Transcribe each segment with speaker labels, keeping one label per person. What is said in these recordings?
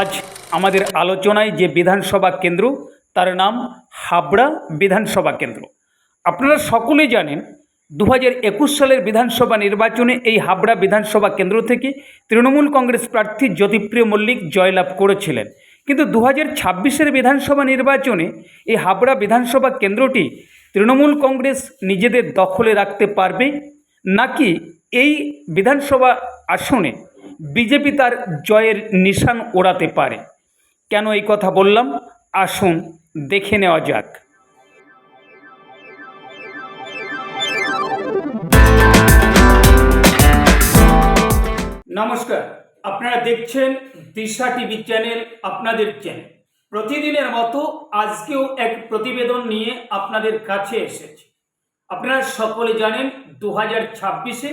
Speaker 1: আজ আমাদের আলোচনায় যে বিধানসভা কেন্দ্র, তার নাম হাবড়া বিধানসভা কেন্দ্র। আপনারা সকলেই জানেন দু একুশ সালের বিধানসভা নির্বাচনে এই হাবড়া বিধানসভা কেন্দ্র থেকে তৃণমূল কংগ্রেস প্রার্থী জ্যোতিপ্রিয় মল্লিক জয়লাভ করেছিলেন। কিন্তু দু হাজার বিধানসভা নির্বাচনে এই হাবড়া বিধানসভা কেন্দ্রটি তৃণমূল কংগ্রেস নিজেদের দখলে রাখতে পারবে? নাকি এই বিধানসভা আসনে বিজেপি তার জয়ের নিশান ওড়াতে পারে। কেন এই কথা বললাম? আসুন দেখে নেওয়া যাক। নমস্কার, আপনারা দেখছেন দিশা টিভি চ্যানেল, আপনাদের চ্যানেল। প্রতিদিনের মতো আজকেও এক প্রতিবেদন নিয়ে আপনাদের কাছে এসেছে। আপনারা সকলে জানেন দু হাজার ছাব্বিশে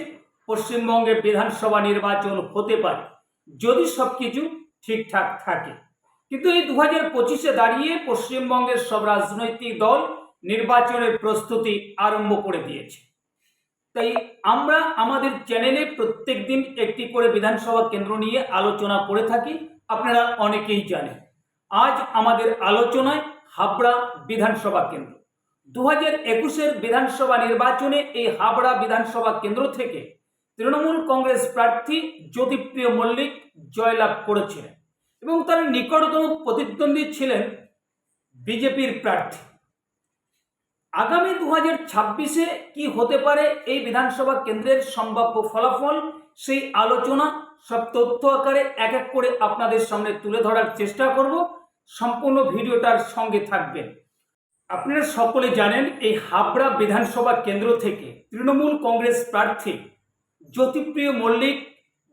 Speaker 1: পশ্চিমবঙ্গে বিধানসভা নির্বাচন হতে পারে, যদি সব কিছু ঠিকঠাক থাকে। কিন্তু এই দু হাজার পঁচিশে দাঁড়িয়ে পশ্চিমবঙ্গের সব রাজনৈতিক দল নির্বাচনের প্রস্তুতি আরম্ভ করে দিয়েছে। তাই আমরা আমাদের চ্যানেলে প্রত্যেক দিন একটি করে বিধানসভা কেন্দ্র নিয়ে আলোচনা করে থাকি, আপনারা অনেকেই জানেন। আজ আমাদের আলোচনায় হাবড়া বিধানসভা কেন্দ্র। দু হাজার একুশের বিধানসভা নির্বাচনে এই হাবড়া বিধানসভা কেন্দ্র থেকে তৃণমূল কংগ্রেস প্রার্থী জ্যোতিপ্রিয় মল্লিক জয়লাভ করেছিলেন এবং তার নিকটতম প্রতিদ্বন্দ্বী ছিলেন বিজেপির প্রার্থী। আগামী দু হাজার ছাব্বিশে কি হতে পারে এই বিধানসভা কেন্দ্রের সম্ভাব্য ফলাফল? সেই আলোচনা, সব তথ্য আকারে এক এক করে আপনাদের সামনে তুলে ধরার চেষ্টা করব। সম্পূর্ণ ভিডিওটার সঙ্গে থাকবেন। আপনারা সকলে জানেন, এই হাবড়া বিধানসভা কেন্দ্র থেকে তৃণমূল কংগ্রেস প্রার্থী জ্যোতিপ্রিয় মল্লিক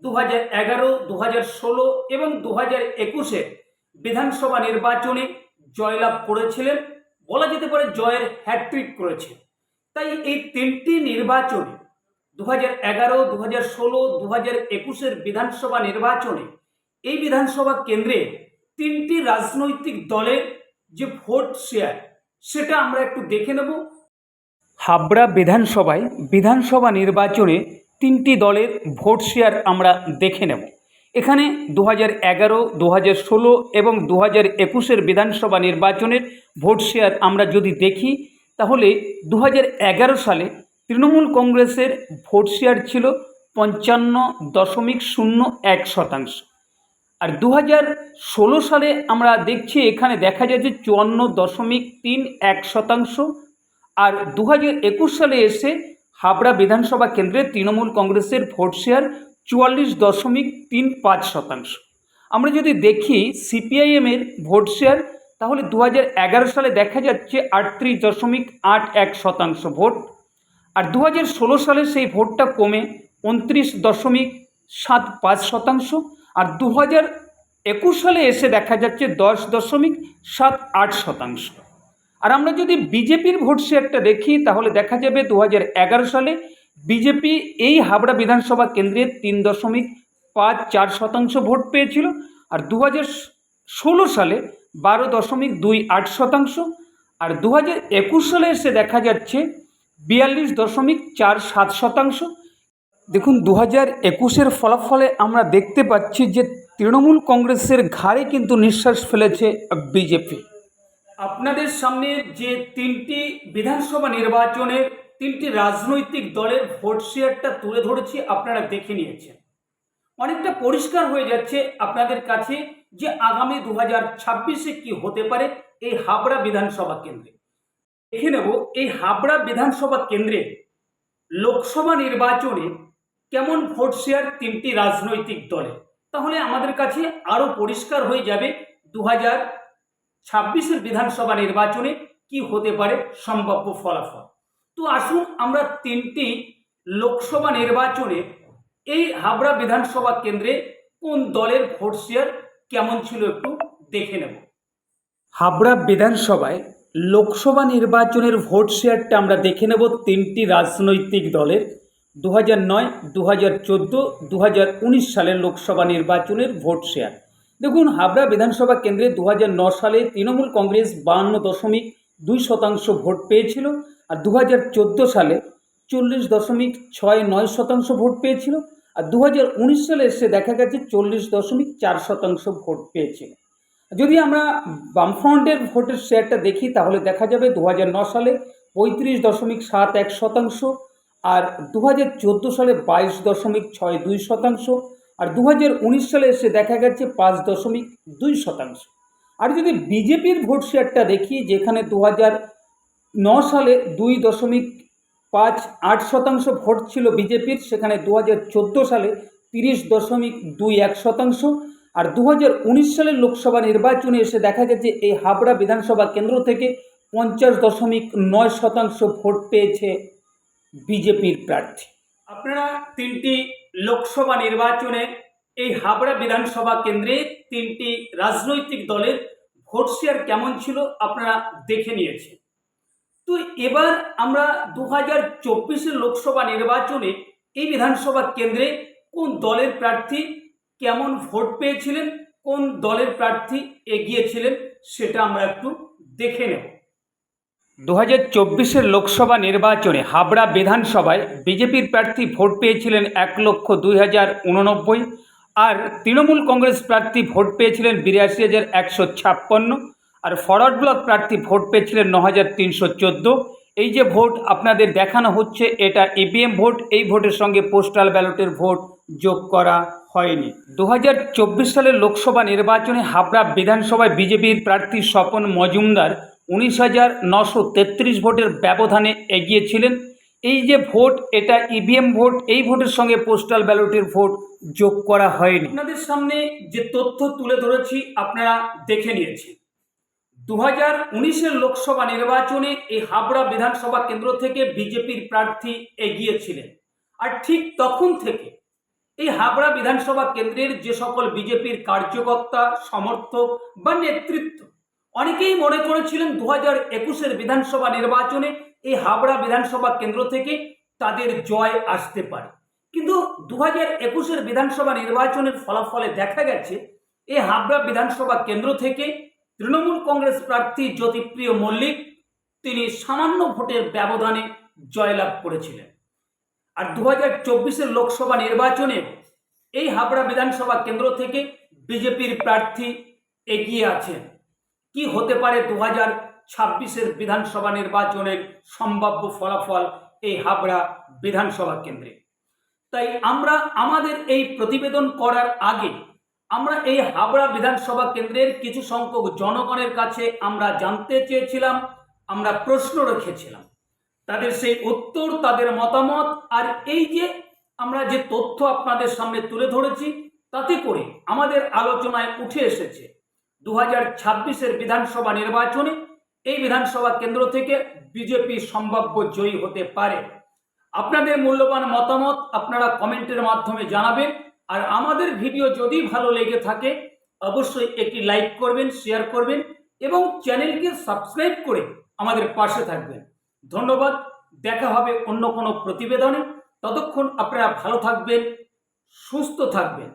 Speaker 1: দু হাজার এগারো দু হাজার ষোলো এবং দু হাজার একুশে বিধানসভা নির্বাচনে জয়লাভ করেছিলেন। বলা যেতে পারে জয়ের হ্যাট্রিক করেছে তাই এই তিনটি নির্বাচনে দু হাজার এগারো দু হাজার ষোলো দু হাজার একুশের বিধানসভা নির্বাচনে এই বিধানসভা কেন্দ্রে তিনটি রাজনৈতিক দলের যে ভোট শেয়ার সেটা আমরা একটু দেখে নেব। হাবড়া বিধানসভায় বিধানসভা নির্বাচনে তিনটি দলের ভোট শেয়ার আমরা দেখে নেব। এখানে দু হাজার এগারো দু হাজার ষোলো এবং দু হাজার একুশের বিধানসভা নির্বাচনের ভোট শেয়ার আমরা যদি দেখি, তাহলে দু হাজার এগারো সালে তৃণমূল কংগ্রেসের ভোট শেয়ার ছিল পঞ্চান্ন দশমিক শূন্য এক শতাংশ। আর দু হাজার ষোলো সালে আমরা দেখছি এখানে দেখা যাচ্ছে চুয়ান্ন দশমিক তিন এক শতাংশ। আর দু হাজার একুশ সালে এসে হাবড়া বিধানসভা কেন্দ্রে তৃণমূল কংগ্রেসের ভোট শেয়ার চুয়াল্লিশ দশমিক তিন পাঁচ শতাংশ। আমরা যদি দেখি সিপিআইএমের ভোট শেয়ার, তাহলে দু হাজার এগারো সালে দেখা যাচ্ছে আটত্রিশ দশমিক আট এক শতাংশ ভোট, আর দু হাজার ষোলো সালে সেই ভোটটা কমে উনত্রিশ দশমিক সাত পাঁচ শতাংশ, আর দু একুশ সালে এসে দেখা যাচ্ছে দশ দশমিক সাত আট শতাংশ। আর আমরা যদি বিজেপির ভোট শেয়ারটা দেখি, তাহলে দেখা যাবে দু হাজার এগারো সালে বিজেপি এই হাবড়া বিধানসভা কেন্দ্রে তিন দশমিক পাঁচ চার শতাংশ ভোট পেয়েছিল আর দু ষোলো সালে বারো দশমিক দুই আট শতাংশ আর দু হাজার একুশ সালে এসে দেখা যাচ্ছে বিয়াল্লিশ দশমিক চার সাত শতাংশ। দেখুন, দু হাজার একুশের ফলাফলে আমরা দেখতে পাচ্ছি যে তৃণমূল কংগ্রেসের ঘাড়ে কিন্তু নিঃশ্বাস ফেলেছে বিজেপি। আপনাদের সামনে যে তিনটি বিধানসভা নির্বাচনের তিনটি রাজনৈতিক দলের ভোট শেয়ারটা তুলে ধরেছি, আপনারা দেখে নিয়েছেন। অনেকটা পরিষ্কার হয়ে যাচ্ছে আপনাদের কাছে যে আগামী দু হাজার ছাব্বিশে কী হতে পারে এই হাবড়া বিধানসভা কেন্দ্রে। দেখে নেব, এই হাবড়া বিধানসভা কেন্দ্রে লোকসভা নির্বাচনে কেমন ভোট শেয়ার তিনটি রাজনৈতিক দলে তাহলে আমাদের কাছে আরও পরিষ্কার হয়ে যাবে দু হাজার ছাব্বিশের বিধানসভা নির্বাচনে কি হতে পারে সম্ভাব্য ফলাফল? তো আসুন আমরা তিনটি লোকসভা নির্বাচনে এই হাবড়া বিধানসভা কেন্দ্রে কোন দলের ভোট শেয়ার কেমন ছিল একটু দেখে নেব। হাবড়া বিধানসভায় লোকসভা নির্বাচনের ভোট শেয়ারটা আমরা দেখে নেব তিনটি রাজনৈতিক দলের। দু হাজার নয় দু হাজার দু হাজার উনিশ সালের লোকসভা নির্বাচনের ভোট শেয়ার দেখুন, হাবড়া বিধানসভা কেন্দ্রে দু সালে তৃণমূল কংগ্রেস বাহান্ন দশমিক দুই শতাংশ ভোট পেয়েছিল আর দু হাজার চোদ্দ সালে চল্লিশ দশমিক ছয় নয় শতাংশ ভোট পেয়েছিল আর দু হাজার উনিশ সালে এসে দেখা গেছে চল্লিশ দশমিক চার শতাংশ ভোট পেয়েছিল। যদি আমরা বামফ্রন্টের ভোটের শেয়ারটা দেখি, তাহলে দেখা যাবে দু সালে পঁয়ত্রিশ দশমিক সাত এক শতাংশ আর দু হাজার চোদ্দ সালে বাইশ দশমিক ছয় দুই শতাংশ আর দু হাজার উনিশ সালে এসে দেখা গেছে পাঁচ দশমিক দুই শতাংশ। আর যদি বিজেপির ভোট শেয়ারটা দেখি, যেখানে দু হাজার ন সালে দুই দশমিক পাঁচ আট শতাংশ ভোট ছিল বিজেপির, সেখানে দু হাজার চোদ্দ সালে তিরিশ দশমিক দুই এক শতাংশ। আর দু হাজার উনিশ সালের লোকসভা নির্বাচনে এসে দেখা গেছে, এই হাবড়া বিধানসভা কেন্দ্র থেকে পঞ্চাশ দশমিক নয় শতাংশ ভোট পেয়েছে বিজেপির প্রার্থী। আপনারা তিনটি লোকসভা নির্বাচনে এই হাবড়া বিধানসভা কেন্দ্রে তিনটি রাজনৈতিক দলের ভোট শেয়ার কেমন ছিল আপনারা দেখে নিয়েছেন। তো এবার আমরা দু হাজার চব্বিশের লোকসভা নির্বাচনে এই বিধানসভা কেন্দ্রে কোন দলের প্রার্থী কেমন ভোট পেয়েছিলেন, কোন দলের প্রার্থী এগিয়েছিলেন সেটা আমরা একটু দেখে নেব। দু হাজার চব্বিশের লোকসভা নির্বাচনে হাবড়া বিধানসভায় বিজেপির প্রার্থী ভোট পেয়েছিলেন এক লক্ষ দুই হাজার উননব্বই আর তৃণমূল কংগ্রেস প্রার্থী ভোট পেয়েছিলেন বিরাশি হাজার একশো ছাপ্পান্ন আর ফরওয়ার্ড ব্লক প্রার্থী ভোট পেয়েছিলেন ন হাজার তিনশো এই যে ভোট আপনাদের দেখানো হচ্ছে, এটা ইভিএম ভোট, এই ভোটের সঙ্গে পোস্টাল ব্যালটের ভোট যোগ করা হয়নি। দু হাজার চব্বিশ সালের লোকসভা নির্বাচনে হাবড়া বিধানসভায় বিজেপির প্রার্থী স্বপন মজুমদার উনিশ হাজার নশো তেত্রিশ ভোটের ব্যবধানে এগিয়েছিলেন। এই যে ভোট, এটা ইভিএম ভোট, এই ভোটের সঙ্গে পোস্টাল ব্যালটের ভোট যোগ করা হয়নি। আপনাদের সামনে যে তথ্য তুলে ধরেছি, আপনারা দেখে নিয়েছেন। দু হাজার উনিশের লোকসভা নির্বাচনে এই হাবড়া বিধানসভা কেন্দ্র থেকে বিজেপির প্রার্থী এগিয়েছিলেন। আর ঠিক তখন থেকে এই হাবড়া বিধানসভা কেন্দ্রের যে সকল বিজেপির কার্যকর্তা, সমর্থক বা নেতৃত্ব অনেকেই মনে করেছিলেন দু হাজার একুশের বিধানসভা নির্বাচনে এই হাবড়া বিধানসভা কেন্দ্র থেকে তাদের জয় আসতে পারে। কিন্তু দু হাজার একুশের বিধানসভা নির্বাচনের ফলাফলে দেখা গেছে, এই হাবড়া বিধানসভা কেন্দ্র থেকে তৃণমূল কংগ্রেস প্রার্থী জ্যোতিপ্রিয় মল্লিক তিনি সামান্য ভোটের ব্যবধানে জয়লাভ করেছিলেন। আর দু হাজার চব্বিশের লোকসভা নির্বাচনে এই হাবড়া বিধানসভা কেন্দ্র থেকে বিজেপির প্রার্থী এগিয়ে আছেন। কি হতে পারে দু হাজার ছাব্বিশের বিধানসভা নির্বাচনের সম্ভাব্য ফলাফল এই হাবড়া বিধানসভা কেন্দ্রে? তাই আমরা আমাদের এই প্রতিবেদন করার আগে আমরা এই হাবড়া বিধানসভা কেন্দ্রের কিছু সংখ্যক জনগণের কাছে আমরা জানতে চেয়েছিলাম, আমরা প্রশ্ন রেখেছিলাম। তাদের সেই উত্তর, তাদের মতামত আর এই যে আমরা যে তথ্য আপনাদের সামনে তুলে ধরেছি, তাতে করে আমাদের আলোচনায় উঠে এসেছে দু হাজার ছাব্বিশের বিধানসভা নির্বাচনে এই বিধানসভা কেন্দ্র থেকে বিজেপি সম্ভাব্য জয়ী হতে পারে। আপনাদের মূল্যবান মতামত আপনারা কমেন্টের মাধ্যমে জানাবেন। আর আমাদের ভিডিও যদি ভালো লেগে থাকে, অবশ্যই একটি লাইক করবেন, শেয়ার করবেন এবং চ্যানেলকে সাবস্ক্রাইব করে আমাদের পাশে থাকবেন। ধন্যবাদ। দেখা হবে অন্য কোনো প্রতিবেদনে। ততক্ষণ আপনারা ভালো থাকবেন, সুস্থ থাকবেন।